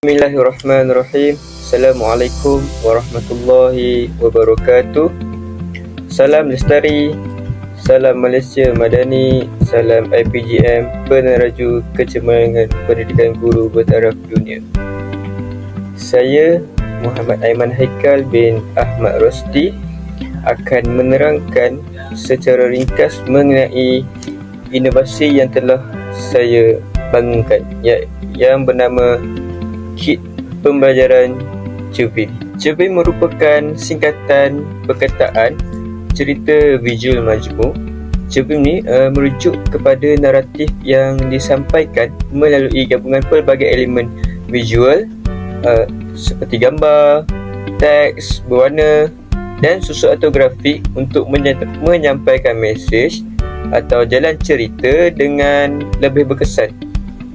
Bismillahirrahmanirrahim. Assalamualaikum warahmatullahi wabarakatuh. Salam lestari. Salam Malaysia Madani. Salam IPGM Peneraju Kecemerlangan Pendidikan Guru Bertaraf Dunia. Saya Muhammad Aiman Haikal bin Ahmad Rosti akan menerangkan secara ringkas mengenai inovasi yang telah saya bangunkan ya, yang bernama kit pembelajaran Cervin. Cervin merupakan singkatan perkataan cerita visual majmuk. Cervin ni uh, merujuk kepada naratif yang disampaikan melalui gabungan pelbagai elemen visual uh, seperti gambar, teks, berwarna dan susu atau grafik untuk menyampaikan mesej atau jalan cerita dengan lebih berkesan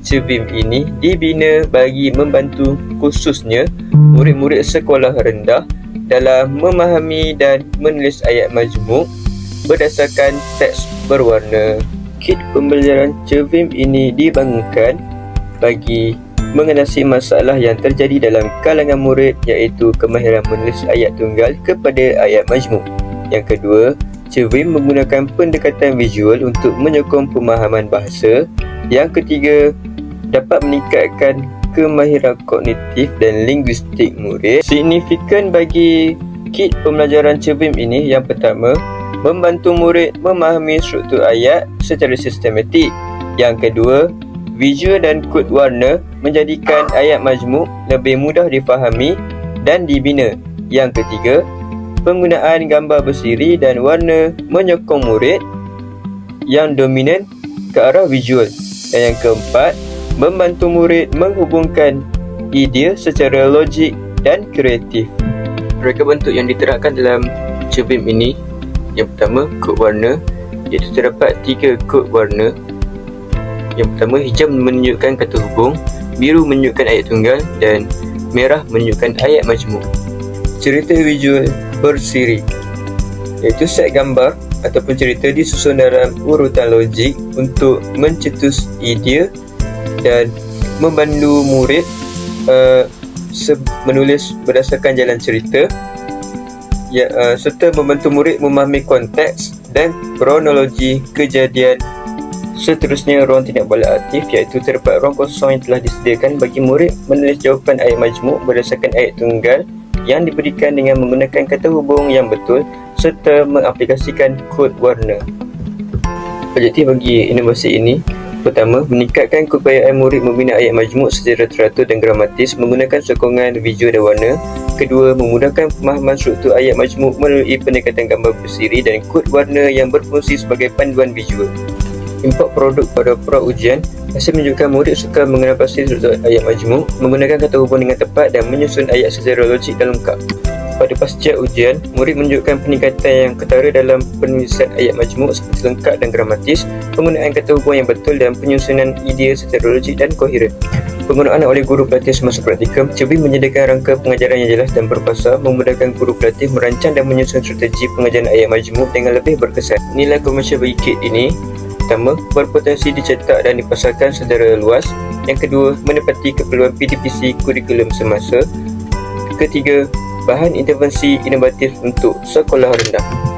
Cevim ini dibina bagi membantu khususnya murid-murid sekolah rendah dalam memahami dan menulis ayat majmuk berdasarkan teks berwarna. Kit pembelajaran Cevim ini dibangunkan bagi mengatasi masalah yang terjadi dalam kalangan murid iaitu kemahiran menulis ayat tunggal kepada ayat majmuk. Yang kedua, Cevim menggunakan pendekatan visual untuk menyokong pemahaman bahasa. Yang ketiga, dapat meningkatkan kemahiran kognitif dan linguistik murid. Signifikan bagi kit pembelajaran Cebim ini yang pertama, membantu murid memahami struktur ayat secara sistematik. Yang kedua, visual dan kod warna menjadikan ayat majmuk lebih mudah difahami dan dibina. Yang ketiga, penggunaan gambar bersiri dan warna menyokong murid yang dominan ke arah visual. Dan yang keempat, membantu murid menghubungkan idea secara logik dan kreatif. Reka bentuk yang diterapkan dalam cermin ini yang pertama kod warna. Iaitu terdapat tiga kod warna. Yang pertama hijau menunjukkan kata hubung biru menunjukkan ayat tunggal dan merah menunjukkan ayat majmuk. Cerita visual bersiri. Iaitu set gambar ataupun cerita disusun dalam urutan logik untuk mencetus idea dan membantu murid uh, menulis berdasarkan jalan cerita ya, uh, serta membantu murid memahami konteks dan kronologi kejadian seterusnya ruang tindak bala aktif iaitu terdapat ruang kosong yang telah disediakan bagi murid menulis jawapan ayat majmuk berdasarkan ayat tunggal yang diberikan dengan menggunakan kata hubung yang betul serta mengaplikasikan kod warna. Objektif bagi inovasi ini Pertama, meningkatkan keupayaan murid membina ayat majmuk secara teratur dan gramatis menggunakan sokongan visual dan warna. Kedua, memudahkan pemahaman struktur ayat majmuk melalui pendekatan gambar bersiri dan kod warna yang berfungsi sebagai panduan visual. Import produk pada pra ujian hasil menunjukkan murid suka mengenal pasti struktur ayat majmuk, menggunakan kata hubung dengan tepat dan menyusun ayat secara logik dan lengkap. Pada pasca ujian, murid menunjukkan peningkatan yang ketara dalam penulisan ayat majmuk seperti lengkap dan gramatis, penggunaan kata hubung yang betul dan penyusunan idea secara logik dan koheren. Penggunaan oleh guru pelatih semasa praktikum, Cebi menyediakan rangka pengajaran yang jelas dan berkuasa, memudahkan guru pelatih merancang dan menyusun strategi pengajaran ayat majmuk dengan lebih berkesan. Nilai komersial bagi kit ini Pertama, berpotensi dicetak dan dipasarkan secara luas. Yang kedua, menepati keperluan PDPC kurikulum semasa. Ketiga, bahan intervensi inovatif untuk sekolah rendah.